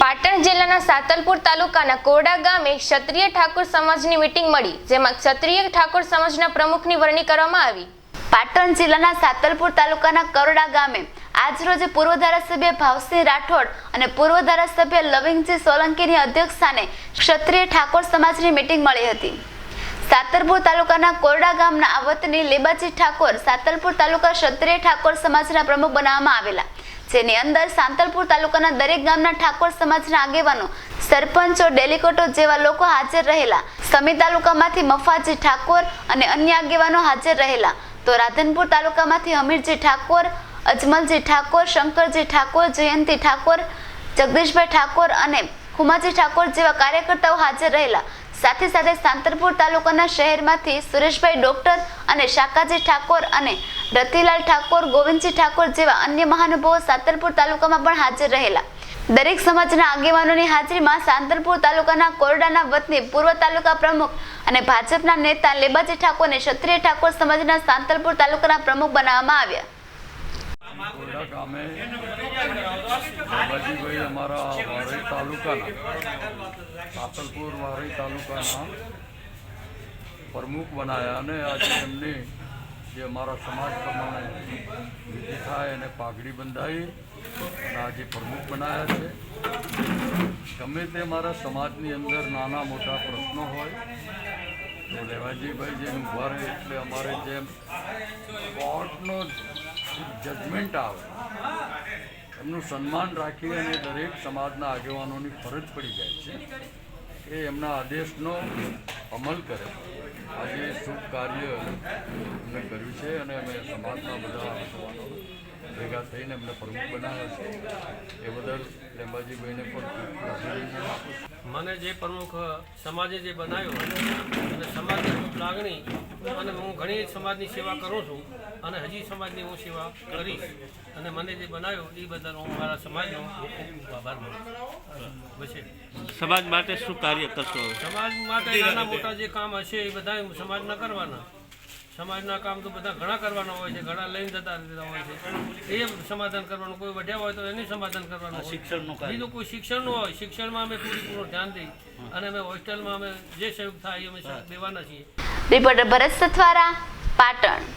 પાટણ જિલ્લાના સાતલપુર તાલુકાના કોરડા ગામે ક્ષત્રિય ઠાકોર સમાજની મીટિંગ મળી, જેમાં ક્ષત્રિય ઠાકોર સમાજના પ્રમુખની વરણી કરવામાં આવી. પાટણ જિલ્લાના સાતલપુર તાલુકાના કરોડા ગામે આજરોજ પૂર્વ ધારાસભ્ય ભાવસિંહ રાઠોડ અને પૂર્વ ધારાસભ્ય લવિંગજી સોલંકીની અધ્યક્ષસ્થાને ક્ષત્રિય ઠાકોર સમાજની મીટિંગ મળી હતી. સાતલપુર તાલુકાના કોરડા ગામના આ વતની લેબાજી ઠાકોર સાતલપુર તાલુકા ક્ષત્રિય ઠાકોર સમાજના પ્રમુખ બનાવવામાં આવેલા. જેની અંદર સાંતલપુર તાલુકાના દરેક ગામના ઠાકોર સમાજના આગેવાનો, સરપંચો ડેલિકોટો જેવા લોકો હાજર રહેલા. સમી તાલુકામાંથી મફાજી ઠાકોર અને અન્ય આગેવાનો હાજર રહેલા. તો રાધનપુર તાલુકામાંથી અમીરજી ઠાકોર, અજમલજી ઠાકોર, શંકરજી ઠાકોર, જયંતિ ઠાકોર, જગદીશભાઈ ઠાકોર અને ખુમાજી ઠાકોર જેવા કાર્યકર્તાઓ હાજર રહેલા. સાથે સાથે સાંતરપુર તાલુકાના શહેરમાંથી સુરેશભાઈ ડોક્ટર અને શાકાજી ઠાકોર અને રતિલાલ ઠાકોર ગોવિંદજી ઠાકોર જેવા અન્ય મહાનુભાવો સાતરપુર તાલુકામાં પણ હાજર રહેલા. દરેક સમાજના આગેવાનોની હાજરીમાં સાંતરપુર તાલુકાના કોરડાના વતની પૂર્વ તાલુકા પ્રમુખ અને ભાજપના નેતા લેબાજી ઠાકોરને ક્ષત્રિય ઠાકોર સમાજના સાંતલપુર તાલુકાના પ્રમુખ બનાવવામાં આવ્યા. કોરડા ગામે લેબાજીભાઈ અમારા વારઈ તાલુકાના, સાંતરપુર વારઈ તાલુકાના પ્રમુખ બનાયા અને આજે એમને જે અમારા સમાજ પ્રમાણે વિધિ થાય અને પાઘડી બંધાવી અને આજે પ્રમુખ બનાવ્યા છે, ગમે તે મારા સમાજની અંદર નાના મોટા પ્રશ્નો હોય, તો લેવાજીભાઈ જેમ ઊભા રહે એટલે અમારે જેમ કોર્ટનો જજમેન્ટ આવે, એમનું સન્માન રાખી અને દરેક સમાજના આગેવાનોની ફરજ પડી જાય છે, એ એમના આદેશનો અમલ કરે આજે શુભ કાર્ય અમને કર્યું છે અને અમે સમાજના બધા ભેગા થઈને અમને પ્રમુખ બનાવ્યા છે. એ બદલ લેંબાજીભાઈને પણ અભિનંદન આપું છું. મને જે પ્રમુખ સમાજે જે બનાવ્યો અને સમાજની ખૂબ લાગણી અને હું ઘણી સમાજની સેવા કરું છું અને હજી સમાજની હું સેવા કરીશ. અને મને જે બનાવ્યો એ બદલ હું મારા સમાજનો ખૂબ આભાર માનું સમાજ માટે શું કાર્ય કરશો સમાજ માટે નાના મોટા જે કામ હશે એ બધા સમાજના કરવાના. સમાજના કામ તો બધા ઘણા કરવાના હોય છે ઘણા લઈને જતા રહેતા હોય છે. એ સમાધાન કરવાનું કોઈ વઢ્યા હોય તો એનું સમાધાન કરવાનું શિક્ષણ શિક્ષણનું કાર્ય. બીજું કોઈ શિક્ષણનું હોય શિક્ષણમાં અમે પૂરેપૂરું ધ્યાન દઈ અને અમે હોસ્ટેલમાં અમે જે સહયોગ થાય એ અમે દેવાના છીએ. રિપોર્ટર ભરત સથવારા પાટણ.